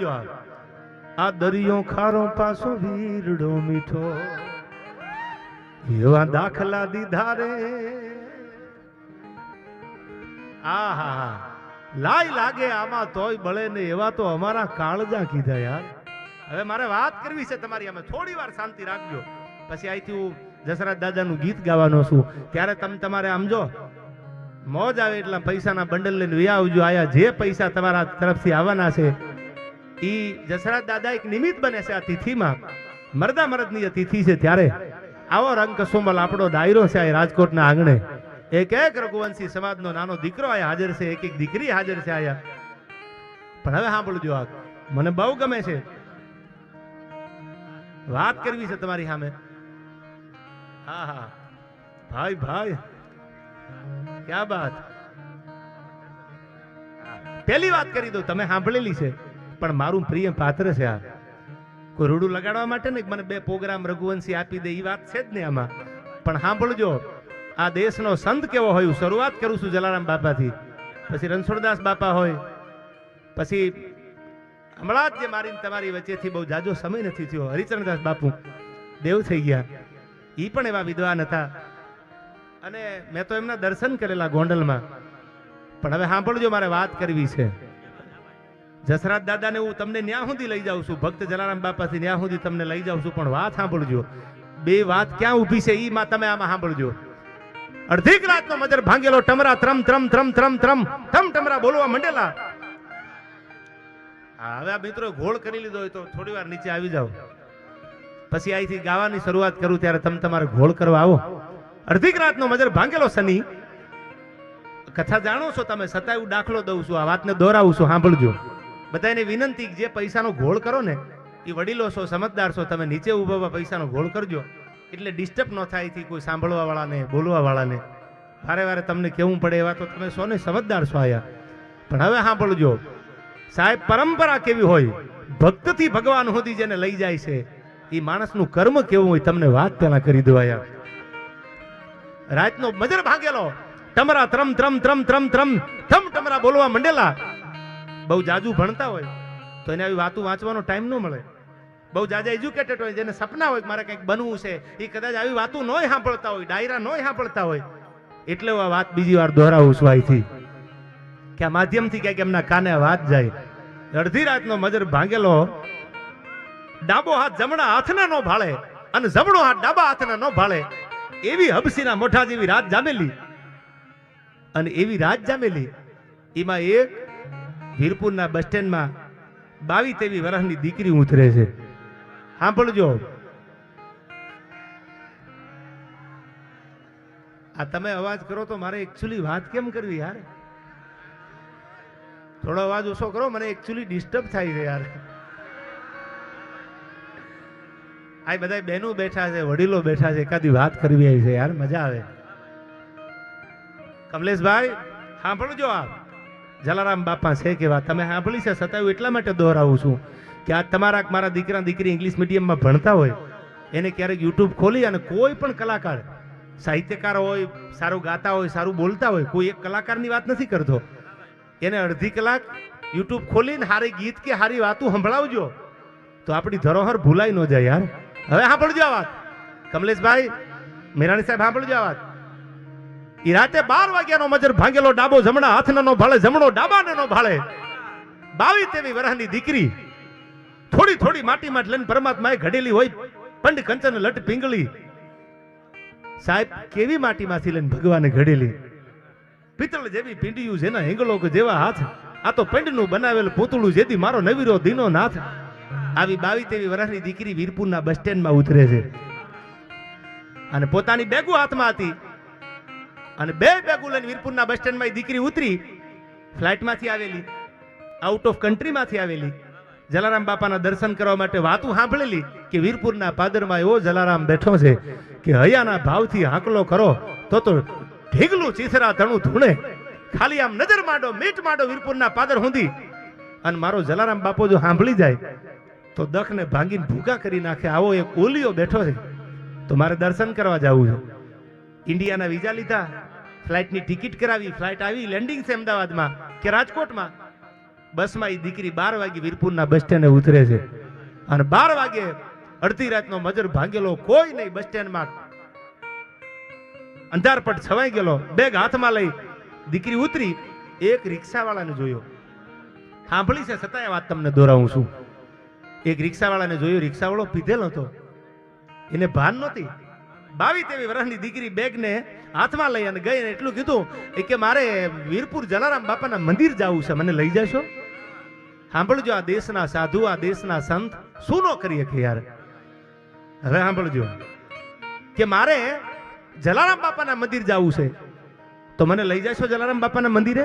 સાંભળજો આ. દરિયો ખારો પાસો વીરડો મીઠો. એવા દાખલા દીધા રે. આ લાય લાગે આમાં તોય બળે ને એવા તો અમારા કાળજા કીધા યાર. હવે મારે વાત કરવી છે તમારી અમે થોડી વાર શાંતિ રાખજો. પછી અહીંથી હું જસરાજ દાદાનું ગીત ગાવાનો છું. ત્યારે તમે તમારે આમજો મોજ આવે એટલા પૈસાના બંડલ લઈને આવજો. આયા જે પૈસા તમારા તરફથી આવવાના છે ઈ જસરાજ દાદા એક નિમિત્ત બને છે આ તિથિમાં. મરદા મરદની તિથિ છે ત્યારે આવો રંગ કસુમલ આપણો ડાયરો છે આ રાજકોટના આંગણે. એક એક રઘુવંશી સમાજનો નાનો દીકરો આયા હાજર છે, એક એક દીકરી હાજર છે આયા પણ હવે સાંભળજો આ. મને બહુ ગમે છે. વાત કરવી છે તમારી સામે. હા હા. ભાઈ ભાઈ. ક્યાં બાત? પહેલી વાત કરી દઉં તમે સાંભળેલી છે. પણ મારું પ્રિય પાત્ર છે આ. કોઈ રૂડું લગાડવા માટે ને મને બે પ્રોગ્રામ રઘુવંશી આપી દે એ વાત છે જ નહીં આમાં. પણ સાંભળજો, આ દેશનો સંત કેવો હોય શરૂઆત કરું છું જલારામ બાપાથી. પછી રણછોડદાસ બાપા હોય, પછી હમણાં જ જે મારીને તમારી વચ્ચેથી બહુ જાજો સમય નથી થયો, હરિચરણદાસ બાપુ, દેવ થઈ ગયા. એ પણ એવા વિદ્વાન હતા. અને મેં તો એમના દર્શન કરેલા ગોંડલમાં. પણ હવે સાંભળજો, મારે વાત કરવી છે. જસરાજ દાદાને હું તમને ન્યા સુધી લઈ જાઉં છું. ભક્ત જલારામ બાપાથી ન્યા સુધી તમને લઈ જાઉં છું, પણ વાત સાંભળજો. બે વાત ક્યાં ઊભી છે એ માં તમે આમાં સાંભળજો. અડધી રાતનો મજર ભાંગેલો ટમરા ત્રમ ત્રમ ત્રમ ત્રમ ત્રમ ત્રમ ટમરા બોલવા મંડેલા. હવે આ મિત્રો ઘોળ કરી લીધો હોય તો થોડી વાર નીચે આવી જાઓ. પછી અહીંથી ગાવાની શરૂઆત કરું ત્યારે તમે તમારે ઘોળ કરવા આવો. અડધી રાતનો મજર ભાંગેલો શનિ. કથા જાણો છો તમે? સતાયું દાખલો દઉં છું, આ વાતને દોરાવું છું, સાંભળજો. બધાને વિનંતી જે પૈસાનો ઘોળ કરો ને, એ વડીલો છો, સમજદાર છો, તમે નીચે ઊભા પૈસાનો ઘોળ કરજો. એટલે ડિસ્ટર્બ ન થાયથી કોઈ સાંભળવા વાળાને બોલવા વાળાને વારે વારે તમને કેવું પડે એવા તો તમે સોને સમજદાર છો આયા. પણ હવે સાંભળજો. સાહેબ, પરંપરા કેવી હોય? ભક્તથી ભગવાન સુધી જેને લઈ જાય છે, એ માણસનું કર્મ કેવું હોય તમને વાત પેલા કરી દો આયા. રાતનો મજર ભાગેલો. ટમરા ત્રમ ત્રમ ત્રમ ત્રમ ત્રમ થમ ટમરા બોલવા મંડેલા. બહુ જાજુ ભણતા હોય, તો એને આવી વાતો વાંચવાનો ટાઈમ ન મળે. બહુ જાજા એજ્યુકેટેડ હોય, જેને સપના હોય મારે કંઈક બનવું છે એ કદાચ આવી વાતો નોય સાંભળતા હોય, ડાયરા નોય સાંભળતા હોય, એટલે હું આ વાત બીજી વાર દોહરાવું છું અહીંથી કે આ માધ્યમથી ક્યાંક એમના કાને વાત જાય. અડધી રાતનો મજર ભાંગેલો, ડાબો હાથ જમણા હાથના નો ભાળે અને જમણો હાથ ડાબા હાથના નો ભાળે. એવી હબસીના મોઢા જેવી રાત જામેલી. અને એવી રાત જામેલી, એમાં એક વીરપુરના બસ સ્ટેન્ડમાં બાવી તેવી વર્ષની દીકરી ઉતરે છે. સાંભળજો. આ તમે અવાજ કરો તો મારે એકચ્યુઅલી વાત કેમ કરવી યાર? થોડો અવાજ ઓછો કરો, મને એકચ્યુઅલી ડિસ્ટર્બ થાય છે યાર. આ બધા બહેનો બેઠા છે, વડીલો બેઠા છે, એકાદી વાત કરવી આવી છે યાર, મજા આવે. કમલેશભાઈ, સાંભળજો આપ. જલારામ બાપા, છે કેવા તમે સાંભળી છે? સતાયું એટલા માટે દોહરાવું છું કે આ તમારા મારા દીકરા દીકરી ઇંગ્લિશ મીડિયમમાં ભણતા હોય, એને ક્યારેક યુટ્યુબ ખોલી અને કોઈ પણ કલાકાર, સાહિત્યકાર હોય, સારું ગાતા હોય, સારું બોલતા હોય, કોઈ એક કલાકારની વાત નથી કરતો. એને અડધી કલાક યુટ્યુબ ખોલીને સારી ગીત કે સારી વાતું સંભળાવજો. તો આપણી ધરોહર ભૂલાઈ ન જાય યાર. હવે સાંભળજો આ વાત. કમલેશભાઈ, મેરાણી સાહેબ, સાંભળજો આ વાત. રાતે બાર વાગ્યાનો મજર ભાંગેલો ડાબો જમણા હાથના નો ભાળે, જમણો ડાબાને નો ભાળે. બાવી તેવી વરાની દીકરી. થોડી થોડી માટીમાં લઈને પરમાત્માએ ઘડેલી હોય, પંડ કંચન લટ પિંગળી. સાહેબ, કેવી માટીમાંથી લઈને ભગવાને ઘડેલી? પિત્તળ જેવી પિંડિયું જેના હેંગલો જેવા હાથ, આ તો પંડનું બનાવેલ પૂતળું જેથી મારો નવીરો દીનો નાથ. આવી બાવી તેવી વર્ષની દીકરી વીરપુરના બસ સ્ટેન્ડમાં ઉતરે છે. અને પોતાની બેગુ હાથમાં હતી. અને બે બે લઈને વીરપુરના બસ સ્ટેન્ડમાં દીકરી ઉતરી ફ્લાઇટમાંથી આવેલી આઉટ ઓફ કન્ટ્રીમાંથી આવેલી. જલારામ બાપાના દર્શન કરવા માટે વાતું સાંભળેલી કે વીરપુરના પાદરમાં એવો જલારામ બેઠો છે કે હૈયાના ભાવથી હાંકલો કરો, તો તો ઢીગલું ચીથરા ધણું ધૂણે. ખાલી આમ નજર માંડો, મીટ માંડો વીરપુરના પાદર હુંધી અને મારો જલારામ બાપો જો સાંભળી જાય, તો દખને ભાંગીને ભૂકા કરી નાખે. આવો એક ઓલિયો બેઠો છે. તો મારે દર્શન કરવા જવું છે. ઇન્ડિયાના વિઝા લીધા. ફ્લાઇટની ટિકિટ કરાવી ફ્લાઇટ આવી લેન્ડિંગ છે અમદાવાદમાં, કે રાજકોટમાં. બસમાં એ દીકરી બાર વાગે વીરપુરના બસ સ્ટેન્ડે ઉતરે છે. અને બાર વાગે અડધી રાતનો મજર ભાંગેલો કોઈ નહીં બસ સ્ટેન્ડમાં અંધારપટ છવાઈ ગયેલો બેગ હાથમાં લઈ દીકરી ઉતરી, એક રિક્ષાવાળાને જોયો. સાંભળી છે છતાંય વાત તમને દોરાવું છું. એક રિક્ષાવાળાને જોયો, રિક્ષાવાળો પીધેલો હતો એને ભાન નહોતી. બાવી તેવી વર્ષની દીકરી બેગને હાથમાં લઈ અને ગઈ એટલું કીધું કે, મારે વીરપુર જલારામ બાપાના મંદિર જવું છે, મને લઈ જશો? સાંભળજો, આ દેશના સાધુ, આ દેશના સંત, શું ન કરી શકે યાર? હવે સાંભળજો કે, મારે જલારામ બાપાના મંદિર જવું છે. તો મને લઈ જશો જલારામ બાપાના મંદિરે?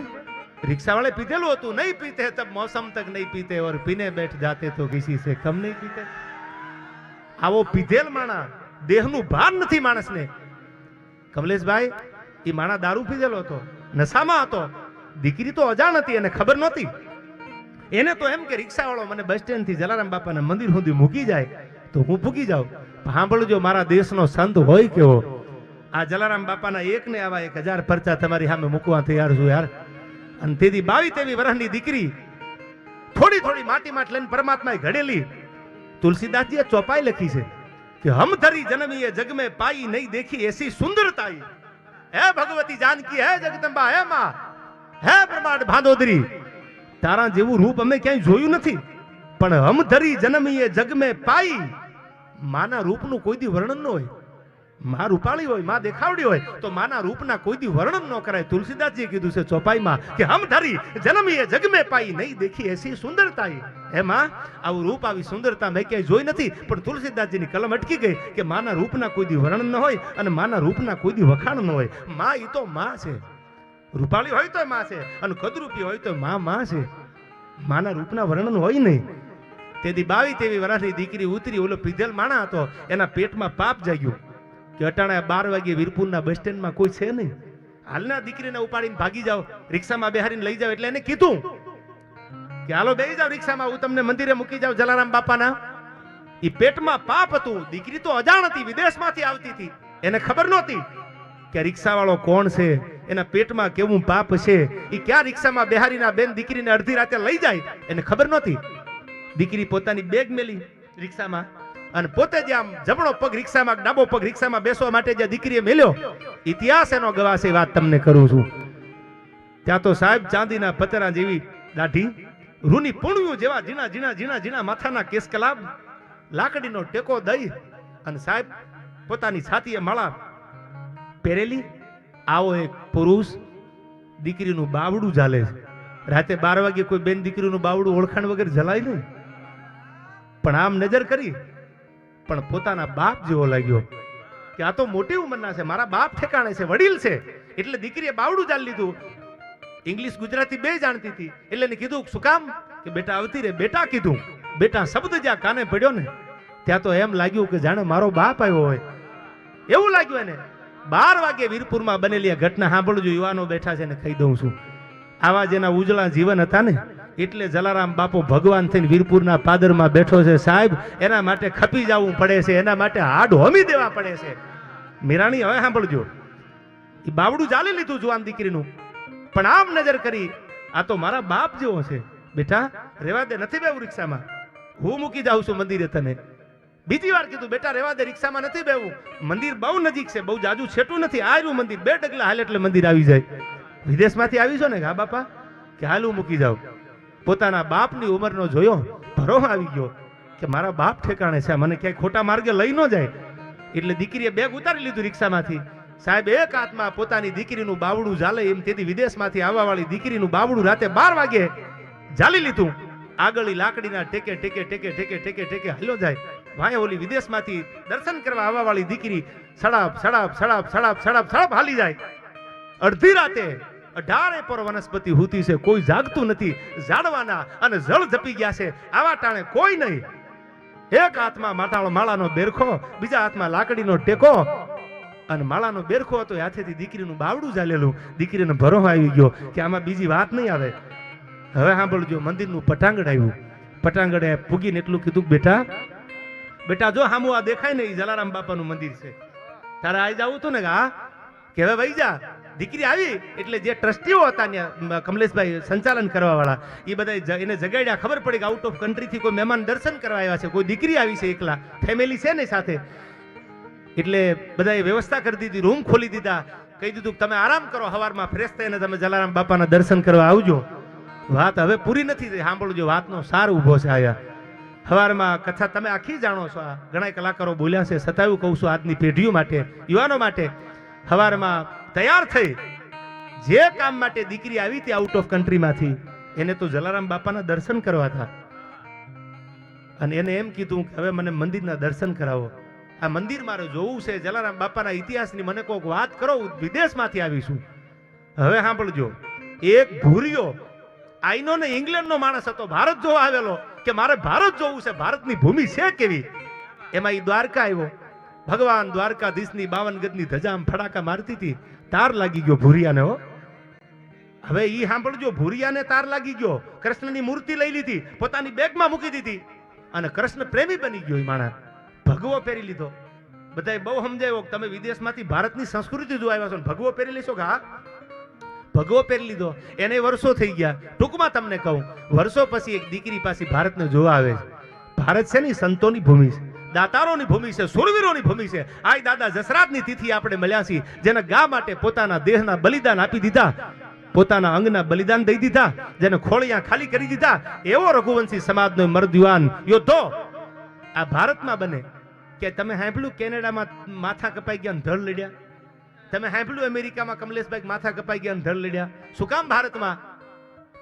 રિક્ષાવાળે પીધેલું હતું, નહીં પીતે તબ મોસમ તક નહીં પીતે, ઓર પીને બેઠ જાતે તો કિસી સે કમ નહીં પીતે. આવો પીધેલ માણા દેહનું ભાન નથી માણસને. કમલેશભાઈ, એ માણા દારૂ પીધેલો હતો, નશામાં હતો, દીકરી તો અજાણ હતી એને ખબર નહોતી. એને તો એમ કે રિક્ષાવાળો મને બસ સ્ટેન્ડથી જલારામ બાપાના મંદિર સુધી મૂકી જાય તો હું ભૂકી જાઉં. સાંભળજો, મારા દેશનો સંત હોય કેવો. આ જલારામ બાપાના એક ને આવા એક હજાર પરચા તમારી સામે મૂકવા તૈયાર છું યાર. અને તેથી બાવી તેવી વરહની દીકરી થોડી થોડી માટી માટ લઈને પરમાત્માએ ઘડેલી તુલસીદાસજીએ ચોપાઈ લખી છે. કે હમ ધરી જન્મીએ જગ में पाई नहीं देखी ऐसी सुंदरताई હે ભગવતી જાનકી હે જગદંબા હે માં હે બ્રહ્માંડ ભાદોદરી તારા જેવું રૂપ અમે ક્યાંય જોયું નથી પણ હમ ધરી જન્મીએ જગ में પાઈ માના રૂપનું કોઈ દી વર્ણન ન હોય માં રૂપાળી હોય, માં દેખાવડી હોય, તો માના રૂપના કોઈ દી વર્ણન ન કરાય. તુલસીદાસજીએ કીધું છે, ચોપાઈમાં કે હમ ધરી, જન્મીએ, જગમે પાઈ, નહીં દેખી એસી સુંદરતાઈ એમાં આવું રૂપ, આવી સુંદરતા મેં ક્યાંય જોઈ નથી, પણ તુલસીદાસજીની કલમ અટકી ગઈ કે માના રૂપના કોઈ દી વર્ણન ન હોય અને માના રૂપના કોઈ દી વખાણ ન હોય. માં એ તો માં છે. રૂપાળી હોય તો માં છે અને કદરૂપી હોય તો માં માં છે. માના રૂપના વર્ણન હોય નહીં. તેથી બાવી તેવી વર્ષની દીકરી ઉતરી ઓલો પીધેલ માણા હતો, એના પેટમાં પાપ જાગ્યું. કે અટાણા બાર વાગે વીરપુરના બસ સ્ટેન્ડમાં કોઈ છે નહીં? હાલના દીકરીને ઉપાડીને ભાગી જાઓ, રિક્ષામાં બેહારીને લઈ જાઓ, એટલે એને કીધું કે હાલો બે જાઓ રિક્ષામાં, હું તમને મંદિરે મૂકી જાઉં જલારામ બાપાના. એ પેટમાં પાપ હતું, દીકરી તો અજાણ હતી, વિદેશમાંથી આવતી હતી. એને ખબર નહોતી કે રિક્ષાવાળો કોણ છે, એના પેટમાં કેવું પાપ છે. એ ક્યાં રિક્ષામાં બેહારીના બેન દીકરીને અડધી રાતે લઈ જાય, એને ખબર નહોતી. દીકરી પોતાની બેગ મેલી રિક્ષામાં. અને પોતે જે આમ જમણો પગ રિક્ષામાં, ડાબો પગ રિક્ષામાં બેસવા માટે જે દીકરીએ મેલ્યો, ઇતિહાસ એનો ગવાશે વાત તમને કરું છું. ત્યાં તો સાહેબ ચાંદીના પતરા જેવી દાઢી, રૂની પૂણ્યું જેવા ઝીણા ઝીણા ઝીણા ઝીણા માથાના કેસ કલાબ લાકડીનો ટેકો દઈ અને સાહેબ પોતાની છાતીએ માળા પહેરેલી. આવો એક પુરુષ દીકરીનું બાવડું ચાલે છે. રાતે બાર વાગે કોઈ બેન દીકરીનું બાવડું ઓળખાણ વગર જલાય નહીં. પણ આમ નજર કરી પણ પોતાના બાપ જેવો લાગ્યો કે આ તો મોટી ઉંમરના છે, મારા બાપ ઠેકાણે છે, વડીલ છે. એટલે દીકરીએ બાવડું ચાલી લીધું. ઇંગ્લિશ ગુજરાતી બે જાણતી હતી. એટલે એને કીધું, શું કામ? કે બેટા આવતી રે બેટા કીધું. બેટા શબ્દ જ્યાં કાને પડ્યો ને, ત્યાં તો એમ લાગ્યું કે જાણે મારો બાપ આવ્યો હોય. એવું લાગ્યું એને. બાર વાગે વીરપુરમાં બનેલી આ ઘટના સાંભળજો, યુવાનો બેઠા છે ને કહી દઉં છું. આવા જેના ઉજળા જીવન હતા ને એટલે જલારામ બાપુ ભગવાન થઈને વીરપુરના પાદરમાં બેઠો છે. સાહેબ, એના માટે ખપી જવું પડે છે, એના માટે હાડ હોમી દેવા પડે છે. મીરાણી, હવે સાંભળજો. એ બાવડું ચાલી લીધું જુવાન દીકરીનું. પણ આમ નજર કરી, આ તો મારા બાપ જેવો છે. બેટા, રેવા દે, નથી બેવું રિક્ષામાં. હું મૂકી જાઉં છું મંદિરે તને. બીજી વાર કીધું, બેટા, રેવા દે, રિક્ષામાં નથી બેવું. મંદિર બહુ નજીક છે, બહુ જાજુ છેટું નથી. આવ્યું મંદિર, બે ડગલા હાલ એટલે મંદિર આવી જાય. વિદેશમાંથી આવી છો ને હા બાપા? કે હાલ હું મૂકી જાઉં. પોતાના બાપની ઉંમરનો જોયો ભરો આવી ગયો કે મારા બાપ ઠેકાણે છે, મને ક્યાંય ખોટા માર્ગે લઈ ન જાય. એટલે દીકરીએ બેગ ઉતારી લીધું રિક્ષામાંથી. સાહેબ, એક હાથમાં પોતાની દીકરીનું બાવડું ઝાલે એમ તેથી વિદેશમાંથી આવવાવાળી દીકરીનું બાવડું રાતે બાર વાગે ઝાલી લીધું. આગળ લાકડીના ટેકે ટેકે ટેકે ટેકે ટેકે ટેકે હાલ્યો જાય. ભાઈ ઓલી વિદેશમાંથી દર્શન કરવા આવવાવાળી દીકરી સડાપ સડાપ સડાપ સડાપ સડાપ સડાપ હાલી જાય. અડધી રાતે અઢારે પર વનસ્પતિ હુતી છે, કોઈ જાગતું નથી, ઝાડવાના અને જળ જપી ગયા છે, આવા ટાણે કોઈ નહીં. એક હાથમાં માતાળો માળાનો બેરખો, બીજા હાથમાં લાકડીનો ટેકો અને માળાનો બેરખો હતો હાથેથી દીકરીનું બાવડું ચાલેલું દીકરીને ભરો આવી ગયો કે આમાં બીજી વાત નહીં આવે. હવે સાંભળજો, મંદિરનું પટાંગણ આવ્યું. પટાંગણે પૂગીને એટલું કીધું બેટા બેટા, જો હામું આ દેખાય ને એ જલારામ બાપાનું મંદિર છે. તારે આવી જવું હતું ને કે કે હવે વહી જા? દીકરી આવી એટલે જે ટ્રસ્ટીઓ હતા કમલેશભાઈ, સંચાલન કરવાવાળા એ બધા એને જગાડ્યા. ખબર પડી કે આઉટ ઓફ કન્ટ્રીથી કોઈ મહેમાન દર્શન કરવા આવ્યા છે. કોઈ દીકરી આવી છે એકલા. ફેમિલી છે ને સાથે. એટલે બધાએ વ્યવસ્થા કરી દીધી રૂમ ખોલી દીધા. કહી દીધું તમે આરામ કરો, હવારમાં ફ્રેશ થઈને તમે જલારામ બાપાના દર્શન કરવા આવજો. વાત હવે પૂરી નથી થઈ. સાંભળજો, વાતનો સાર ઊભો છે આયા. હવારમાં કથા તમે આખી જાણો છો. આ ઘણા કલાકારો બોલ્યા છે. સતાયું કહું છું આજની પેઢીઓ માટે, યુવાનો માટે. હવારમાં તૈયાર થઈ. જે કામ માટે દીકરી આવી હતી આઉટ ઓફ કન્ટ્રીમાંથી એને તો જલારામ બાપાના દર્શન કરવા હતા. અને એને એમ કીધું કે હવે મને મંદિરના દર્શન કરાવો. આ મંદિર મારે જોવું છે, જલારામ બાપાના ઇતિહાસની મને કોઈક વાત કરો વિદેશમાંથી આવીશું હવે સાંભળજો, એક ભૂરિયો આઈનો ને ઇંગ્લેન્ડનો માણસ હતો, ભારત જોવા આવેલો, કે મારે ભારત જોવું છે, ભારતની ભૂમિ છે કેવી? એમાં એ દ્વારકા આવ્યો. ભગવાન દ્વારકાધીશની બાવન ગજની ધજા આમ ફડાકા મારતી હતી. તાર લાગી ગયો ભૂરિયાને, હો. હવે ઈ સાંભળજો, ભૂરિયાને તાર લાગી ગયો. કૃષ્ણની મૂર્તિ લઈ લીધી, પોતાની બેગમાં મૂકી દીધી. અને કૃષ્ણ પ્રેમી બની ગયો એ માણસ. ભગવો પહેરી લીધો. બધાએ બહુ સમજાવ્યો તમે વિદેશમાંથી ભારતની સંસ્કૃતિ જો આવ્યા છો ભગવો પહેરી લેશો કે હા? ભગવો પહેરી લીધો. એને વર્ષો થઈ ગયા. ટૂંકમાં તમને કહું, વર્ષો પછી એક દીકરી પાસે ભારતને જોવા આવે છે. ભારત છે ને સંતોની ભૂમિ છે. દાતારોની ભૂમિ છે, સુરવીરોની ભૂમિ છે. આય દાદા જસરાજની તિથિ આપણે મળ્યા છીએ, જેને ગા માટે પોતાના દેહના બલિદાન આપી દીધા, પોતાના અંગના બલિદાન દઈ દીધા, જેને ખોળિયા ખાલી કરી દીધા. એવો રઘુવંશી સમાજનો મર્દ યુવાન યોદ્ધો, આ ભારતમાં બને. કે તમે સાંભળ્યું કેનેડામાં માથા કપાઈ ગયા ધળ લડ્યા? તમે સાંભળ્યું અમેરિકામાં કમલેશભાઈ માથા કપાઈ ગયા ધડ લડ્યા? શું કામ ભારતમાં?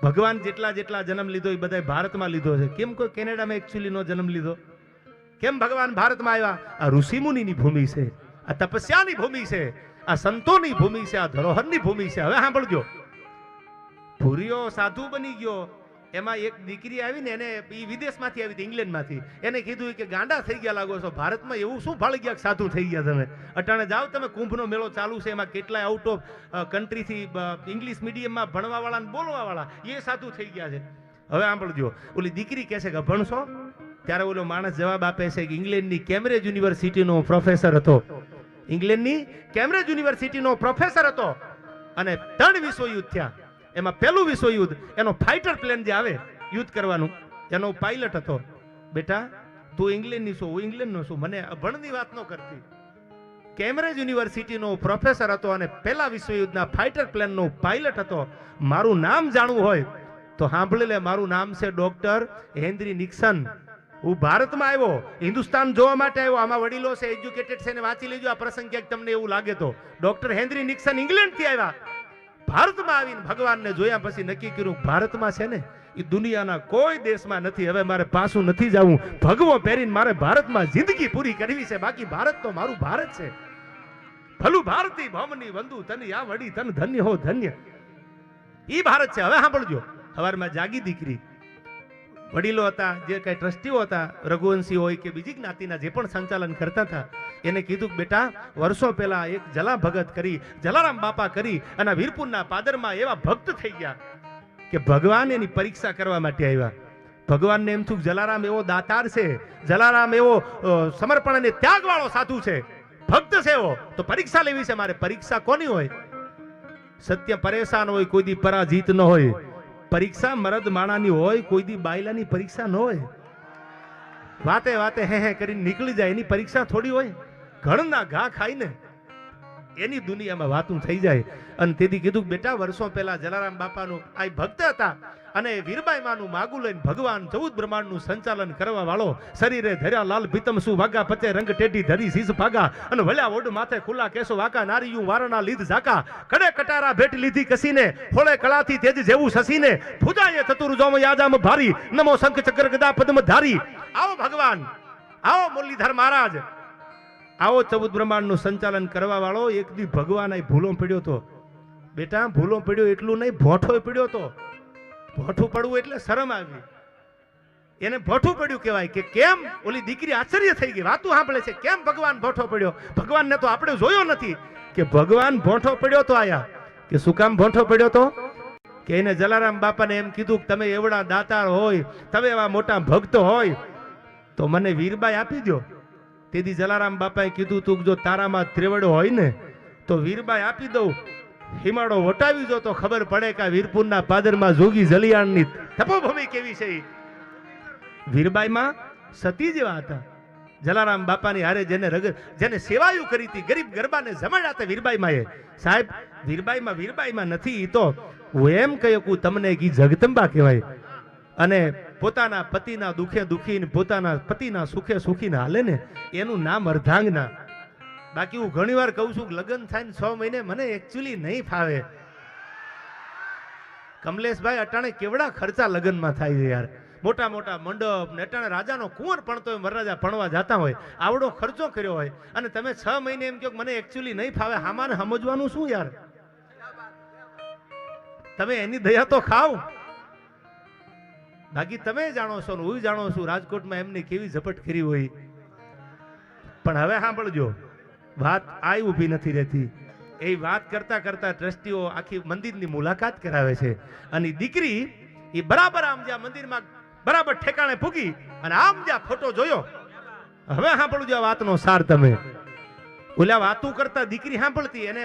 ભગવાન જેટલા જેટલા જન્મ લીધો એ બધા ભારતમાં લીધો છે. કેમ કોઈ કેનેડામાં એકચ્યુઅલી નો જન્મ લીધો? કેમ ભગવાન ભારતમાં આવ્યા? આ ઋષિમુનિની ભૂમિ છે, આ તપસ્યાની ભૂમિ છે, આ સંતોની ભૂમિ છે, આ ધરોહરની ભૂમિ છે. હવે સાંભળજો. ભૂરિયો સાધુ બની ગયો. એમાં એક દીકરી આવી ને એને એ વિદેશમાંથી આવી હતી, ઇંગ્લેન્ડમાંથી. એને કીધું કે ગાંડા થઈ ગયા લાગો છો. ભારતમાં એવું શું ફાળી ગયા સાધુ થઈ ગયા તમે? અટાણે જાઓ તમે, કુંભનો મેળો ચાલુ છે. એમાં કેટલાય આઉટ ઓફ કન્ટ્રીથી ઇંગ્લિશ મીડિયમમાં ભણવાવાળા ને બોલવાવાળા એ સાધુ થઈ ગયા છે. હવે સાંભળજો. ઓલી દીકરી કહે છે કે, ભણશો? ત્યારે ઓલો માણસ જવાબ આપે છે કે ઇંગ્લેન્ડની કેમ્બ્રિજ યુનિવર્સિટીનો પ્રોફેસર હતો. ઇંગ્લેન્ડની કેમ્બ્રિજ યુનિવર્સિટીનો પ્રોફેસર હતો. અને ત્રણ વિશ્વયુદ્ધ થયા. એમાં પહેલું વિશ્વયુદ્ધ, એનો ફાઇટર પ્લેન જે આવે, યુદ્ધ કરવાનું, એનો પાયલટ હતો. બેટા, તું ઇંગ્લેન્ડની છો, હું ઇંગ્લેન્ડનો છું, મને અભણની વાત ન કરતી. કેમ્બ્રિજ યુનિવર્સિટીનો પ્રોફેસર હતો અને પહેલા વિશ્વયુદ્ધના ફાઇટર પ્લેનનો પાયલટ હતો. મારું નામ જાણવું હોય, તો સાંભળી લે, મારું નામ છે ડોક્ટર હેનરી નિક્સન. હું ભારતમાં આવ્યો, હિન્દુસ્તાન જોવા માટે આવ્યો, આમાં વડીલો છે એજ્યુકેટેડ છે વાંચી લેજો, આ પ્રસંગ ક્યાંક તમને એવું લાગે તો. ડોક્ટર હેનરી નિક્સન ઇંગ્લેન્ડથી આવ્યા. ભારતમાં આવીને ભગવાનને જોયા પછી નક્કી કર્યું, ભારતમાં છે ને એ દુનિયાના કોઈ દેશમાં નથી. હવે મારે પાછું નથી જવું. ભગવો પહેરીને મારે ભારતમાં જિંદગી પૂરી કરવી છે. બાકી ભારત તો મારું ભારત છે. ભલું ભારતી ભમની વંદુ તને આ વડી તન ધન્ય હો ધન્ય. ઈ ભારત છે. હવે સાંભળજો. સવારમાં જાગી દીકરી. વડીલો હતા, જે કઈ ટ્રસ્ટીઓ હતા, રઘુવંશી હોય કે બીજી જ્ઞાતિના જે પણ સંચાલન કરતા હતા, એને કીધું બેટા, વર્ષો પહેલા એક જલા ભગત કરી, જલારામ બાપા કરી અને વીરપુરના પાદરમાં એવા ભક્ત થઈ ગયા કે ભગવાન એની પરીક્ષા કરવા માટે આવ્યા. ભગવાનને એમ થયું જલારામ એવો દાતાર છે, જલારામ એવો સમર્પણ અને ત્યાગવાળો સાધુ છે, ભક્ત છે એવો. તો પરીક્ષા લેવી છે મારે, પરીક્ષા કોની હોય? સત્ય પરેશાન હોય, કોઈ દી પરાજીત ન હોય. પરીક્ષા મરદ માણાની હોય કોઈ દી બાયલાની પરીક્ષા ન હોય. વાતે વાતે હે હે કરીને નીકળી જાય, એની પરીક્ષા થોડી હોય. ઘણના ઘા ખાઈને એની દુનિયામાં વાતું થઈ જાય. અને તેથી કીધું બેટા, વર્ષો પહેલા જલારામ બાપાનું આ ભક્ત હતા. અને વીરબાઈ માનું માગું લઈને ભગવાન ચૌદ બ્રહ્માંડનું સંચાલન કરવા વાળો શરીરે ધર્યા લાલ પીતમ સુ ભાગા પચે રંગ ટેટી ધરી શીશ ભાગા અને વળ્યા ઓડ માથે ખુલ્લા કેસો વાકા નારીયું વારણા લીધ ઝાકા. કડે કટારા ભેટ લીધી કસીને, હોળે કળાથી તેજ જેવું સસીને ભુજાએ ચતુર જોમ યાજામ ભારી, નમો શંખ ચક્ર ગદા પદ્મ ધારી. આવો ભગવાન, આવો મુરલીધર મહારાજ. આવો ચૌદ બ્રહ્માંડનું સંચાલન કરવા વાળો એક દી ભગવાન ભૂલો પડ્યો તો. બેટા, ભૂલો પડ્યો એટલું નહીં ભોઠો પડ્યો તો. ભોઠું પડવું એટલે શરમ આવી. એને ભોઠું પડ્યું કહેવાય કે કેમ? ઓલી દીકરી આશ્ચર્ય થઈ ગઈ. વાતું સાંભળે છે, કેમ ભગવાન ભોઠો પડ્યો? ભગવાનને તો આપણે જોયો નથી કે ભગવાન ભોઠો પડ્યો તો આયા. કે શું કામ ભોઠો પડ્યો તો? કે એને જલારામ બાપાને એમ કીધું કે તમે એવડા દાતાર હોય, તમે એવા મોટા ભક્ત હોય, તો મને વીરબાઈ આપી દો તેથી જલારામ બાપાએ કીધું, તું જો તારામાં ત્રેવડો હોય ને, તો વીરબાઈ આપી દઉં. હિમાડો વટાવી જો તો ખબર પડે કે વીરપુરના પાદરમાં જોગી જલિયાણની તપોભૂમિ કેવી છે વીરબાઈમાં સતી જેવા હતા. જલારામ બાપાની હારે જેને રગ જેને સેવાયુ કરી હતી, ગરીબ ગરબાને જમાડ્યા હતા વીરબાઈમાં એ સાહેબ, વીરબાઈમાં વીરબાઈમાં નથી એ તો હું એમ કહ્યું તમને ગી જગદંબા કહેવાય. અને પોતાના પતિના દુખે દુખી પોતાના પતિના સુખે સુખીને હાલે ને, એનું નામ અર્ધાંગના. બાકી હું ઘણી વાર કહું છું, લગ્ન થાય ને છ મહિને મને એકચ્યુઅલી નહીં ફાવે. કમલેશભાઈ અટાણે કેવડા ખર્ચા લગ્નમાં થાય છે યાર. મોટા મોટા મંડપ ને અટાણે રાજાનો કુંવર ભણતો હોય વરરાજા ભણવા જતા હોય, આવડો ખર્ચો કર્યો હોય. અને તમે છ મહિને એમ કહો મને એકચ્યુઅલી નહીં ફાવે, હામાને સમજવાનું શું યાર? તમે એની દયા તો ખાવ. બાકી તમે જાણો છો ને હું જાણો છું, રાજકોટમાં એમની કેવી ઝપટ કરી હોય. પણ હવે સાંભળજો. વાત આય ઊભી નથી રહેતી. એ વાત કરતા કરતા ટ્રસ્ટીઓ આખી મંદિરની મુલાકાત કરાવે છે. અને દીકરી એ બરાબર આમ જ્યાં મંદિરમાં બરાબર ઠેકાણે પૂગી અને આમ જ્યાં ફોટો જોયો. હવે સાંભળું આ વાતનો સાર તમે. ઓલા વાતું કરતા દીકરી સાંભળતી, એને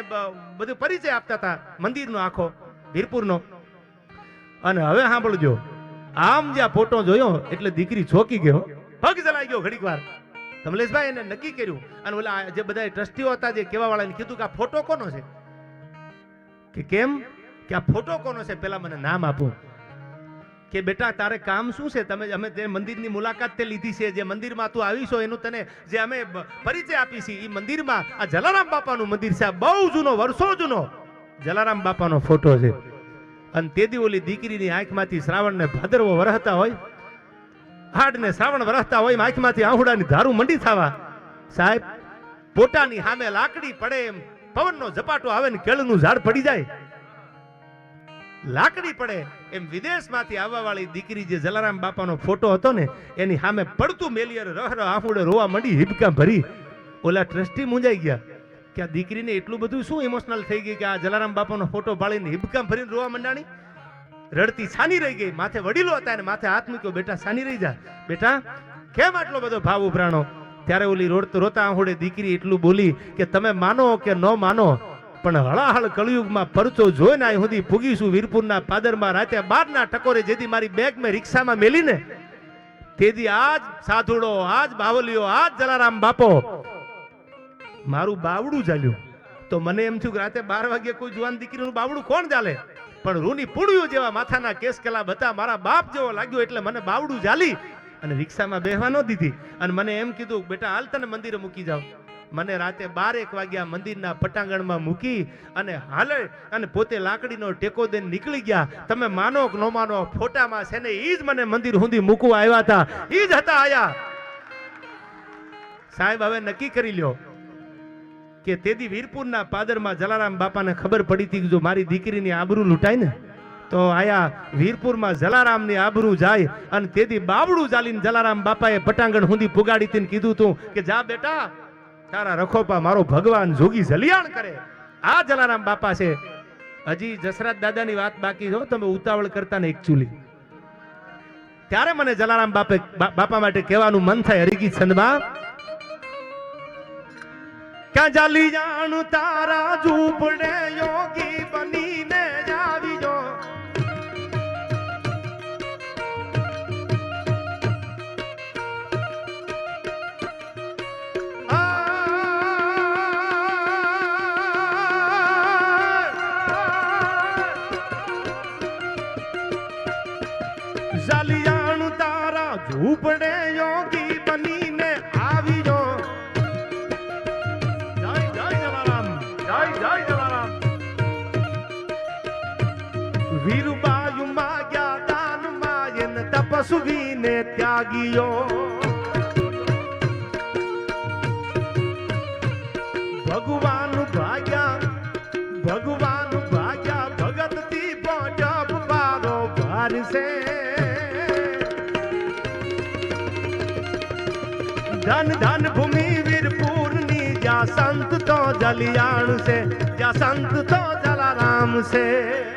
બધું પરિચય આપતા હતા મંદિરનો આખો, વીરપુરનો. અને હવે સાંભળજો, આમ જ્યાં ફોટો જોયો એટલે દીકરી છોકી ગયો, પગ જલાઈ ગયો ઘડીક વાર. કમલેશભાઈ એને નક્કી કર્યું. અને ઓલા જે બધા ટ્રસ્ટીઓ હતા જે કેવા વાળાને કીધું કે આ ફોટો કોનો છે? કે કેમ? કે આ ફોટો કોનો છે? પેલા મને નામ આપો. કે બેટા, તારે કામ શું છે? તમે અમે તે મંદિરની મુલાકાત તે લીધી છે, જે મંદિરમાં તું આવી છો એનું તને જે અમે પરિચય આપી છે એ મંદિરમાં આ જલારામ બાપાનું મંદિર છે, આ બહુ જૂનો, વર્ષો જૂનો જલારામ બાપાનો ફોટો છે. અને તેથી ઓલી દીકરીની આંખમાંથી શ્રાવણને ભાદરવો વરહતા હોય. હાડ ને શ્રાવણ વરસતા હોય આંખમાંથી આહુડાની ધારું મંડી થવા. સાહેબ પોતાની સામે લાકડી પડે એમ પવનનો ઝપાટો આવે ને કેળનું ઝાડ પડી જાય. લાકડી પડે એમ વિદેશમાંથી આવવા વાળી દીકરી જે જલારામ બાપાનો ફોટો હતો ને, એની સામે પડતું મેલિયર રહ રહ આફુડે રોવા મંડી હિબકા ભરી. ઓલા ટ્રસ્ટી મૂંઝાઈ ગયા કે આ દીકરીને એટલું બધું શું ઇમોશનલ થઈ ગઈ કે આ જલારામ બાપાનો ફોટો પાડીને હિબકા ભરીને રોવા મંડાણી? રડતી સાની રહી ગઈ. માથે વડીલો હતા અને માથે હાથ મૂક્યો. બેટા, સાની રહી જા. બેટા, કેમ આટલો બધો ભાવ ઉભરાણો? ત્યારે ઓલી રોડ રોતા આંહોડે દીકરી એટલું બોલી કે તમે માનો કે ન માનો, પણ હળાહળ કળિયુગમાં પરચો જોઈને અહીં સુધી પૂગીશું વીરપુરના પાદરમાં રાતે બારના ટકોરે જેથી મારી બેગ મેં રિક્ષામાં મેલીને. તેથી આજ સાધુડો, આજ બાવલીઓ, આજ જલારામ બાપો, મારું બાવડું ચાલ્યું તો મને એમ થયું કે રાતે બાર વાગે કોઈ જુવાન દીકરીનું બાવડું કોણ ચાલે પણ રૂની પૂળ્યું જેવા માથાના કેસ કેલા બધા મારા બાપ જેવો લાગ્યો એટલે મને બાવડું ચાલી અને રિક્ષામાં બેહવા ન દીધી. અને મને એમ કીધું, બેટા, હાલ તને મંદિરે મૂકી જાવ મને રાતે બાર એક વાગ્યા મંદિરના પટાંગણમાં મૂકી અને હાલે અને પોતે લાકડીનો ટેકો દઈને નીકળી ગયા. તમે માનો કે ન માનો, ફોટામાં છે ને એ જ મને મંદિર સુધી મૂકવા આવ્યા હતા. એ જ હતા આયા. સાહેબ હવે નક્કી કરી લ્યો. કે તેથી વીરપુરના પાદરમાં જલારામ બાપાને ખબર પડી હતી જો મારી દીકરીની આબરૂ લૂંટાય ને, તો આયા વીરપુરમાં જલારામની આબરૂ જાય અને તેથી બાવડું ચાલીને જલારામ બાપાએ પટાંગણ હુંદી પુગાડી તીને કીધું તું કે જા બેટા, તારા રખોપા મારો ભગવાન જોગી જલિયાણ કરે. આ જલારામ બાપા છે. હજી જસરાજ દાદાની વાત બાકી છો તમે ઉતાવળ કરતા ને એકચુલી ત્યારે મને જલારામ બાપે બાપા માટે કહેવાનું મન થાય હરિગીત છંદમાં ક્યાં જાલી જાણ તારા ઝૂંપડે યોગી બનીને જય જલારામ વીરબાયુ માગ્યા દાન માયન તપસ્વીને ત્યાગીઓ ભગવાન ભાગ્યા ભગવાન ભાગ્યા ભગતથી પોજબ પારો ભાર છે ધન ધન ભૂમિ વીરપુરની જા સંત જલિયાણ છે જ્યાં સંત તો જલારામ છે.